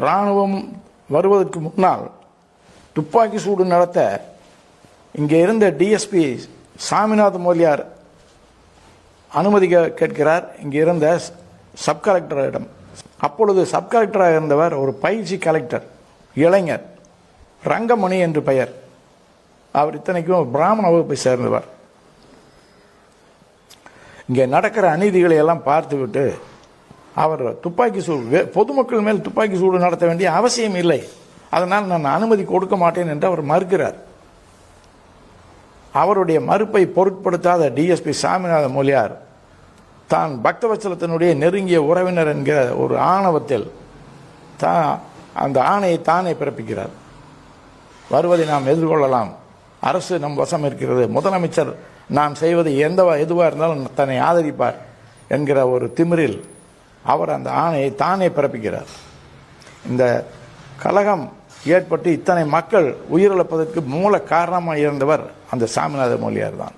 இராணுவம் வருவதற்கு முன்னால் துப்பாக்கி சூடு நடத்த இங்கே இருந்த டிஎஸ்பி சாமிநாத மோலியார் அனுமதி கேட்கிறார். இங்கே இருந்த சப் கலெக்டரிடம் அப்பொழுது சப் கலெக்டராக இருந்தவர் ஒரு பயிற்சி கலெக்டர் இளைஞர் ரங்கமணி என்று பெயர். அவர் இத்தனைக்கும் பிராமண வகுப்பை சேர்ந்தவர். இங்கே நடக்கிற அநீதிகளை எல்லாம் பார்த்துவிட்டு அவர் துப்பாக்கி சூடு வே- பொதுமக்கள் மேல் துப்பாக்கி சூடு நடத்த வேண்டிய அவசியம் இல்லை. அதனால் நான் அனுமதி கொடுக்க மாட்டேன் என்று அவர் மறுக்கிறார். அவருடைய மறுப்பை பொருட்படுத்தாத டிஎஸ்பி சாமிநாத மொழியார் தான் பக்தவச்சலத்தினுடைய நெருங்கிய உறவினர் என்கிற ஒரு ஆணவத்தில் தான் அந்த ஆணையை தானே பிறப்பிக்கிறார். வருவதை நாம் எதிர்கொள்ளலாம். அரசு நம் வசம் இருக்கிறது. முதலமைச்சர் நாம் செய்வது எந்த எதுவாக இருந்தாலும் தன்னை ஆதரிப்பார் என்கிற ஒரு திமிரில் அவர் அந்த ஆணையை தானே பிறப்பிக்கிறார். இந்த கலகம் ஏற்பட்டு இத்தனை மக்கள் உயிரிழப்பதற்கு மூல காரணமாக இருந்தவர் அந்த சாமிநாத மொழியார் தான்